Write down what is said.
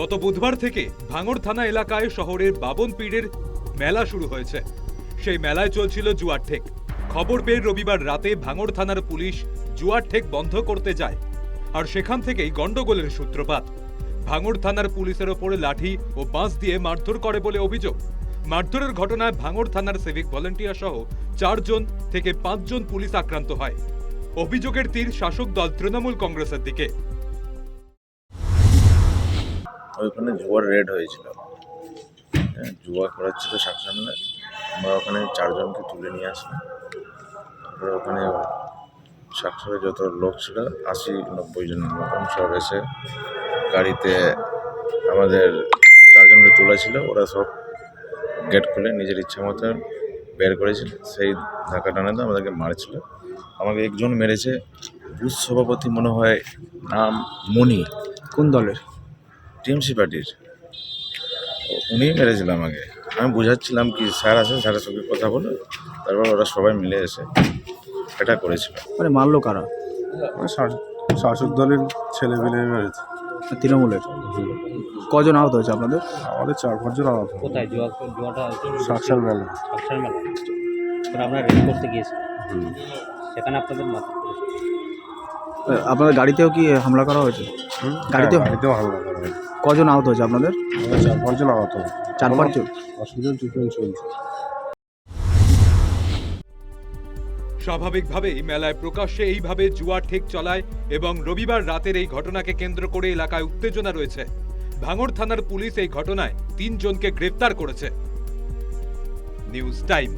গত বুধবার থেকে ভাঙড় থানা এলাকায় শহরের বাবন পীরের মেলা শুরু হয়েছে। সেই মেলায় চলছিল জুয়ার ঠেক। খবর পেয়ে রবিবার রাতে ভাঙড় থানার পুলিশ জুয়ার ঠেক বন্ধ করতে যায় আর সেখান থেকেই গন্ডগোলের সূত্রপাত। ভাঙড় থানার পুলিশের ওপরে লাঠি ও বাঁশ দিয়ে মারধর করে বলে অভিযোগ। মারধরের ঘটনায় ভাঙড় থানার সিভিক ভলেন্টিয়ার সহ চারজন থেকে পাঁচজন পুলিশ আক্রান্ত হয়। অভিযোগের তীর শাসক দল তৃণমূল কংগ্রেসের দিকে। ওইখানে জুয়ার রেড হয়েছিল। হ্যাঁ, জুয়া করাচ্ছিল সাকসামনে আমরা ওখানে চারজনকে তুলে নিয়ে আসলাম। তারপরে ওখানে সাকসারে যত লোক ছিল আশি নব্বই জনের মতন সব এসে গাড়িতে আমাদের চারজনকে তোলা ছিল। ওরা সব গেট খুলে নিজের ইচ্ছা মতো বের করেছিল। সেই ধাক্কা টানাতে আমাদেরকে মারছিল। আমাকে একজন মেরেছে। বুথ সভাপতি মনে হয় নাম মনি কোন দলের? টিএমসি পার্টির। উনি মেরেছিল আমাকে। আমি বুঝাচ্ছিলাম কি স্যার আছে স্যারের সঙ্গে কথা বলে তারপর ওরা সবাই মিলে এসে এটা করেছিল। মানে মারলো কারা? শাসক দলের ছেলে মিলে মেরেছে তৃণমূলের? কজন আহত হয়েছে আপনাদের? আমাদের চার পাঁচজন আহত। কোথায়? সাকসার মেলা। সাকসার মেলা। আপনারা রেড করতে গিয়েছিলেন সেখানে আপনাদের মাথা আপনাদের গাড়িতেও কি হামলা করা হয়েছে? গাড়িতেও? হ্যাঁ, গাড়িতেও হামলা করা হয়েছে। কজন আহত হয়েছে আপনাদের? চার পাঁচজন আহত। চার পাঁচজন হসপিটাল ট্রিটমেন্ট চলছে। স্বাভাবিকভাবেই মেলায় প্রকাশ্যে এইভাবে জুয়া ঠেক চলায় এবং রবিবার রাতের এই ঘটনাকে কেন্দ্র করে এলাকায় উত্তেজনা রয়েছে। ভাঙড় থানার পুলিশ এই ঘটনায় তিনজনকে গ্রেফতার করেছে। News time.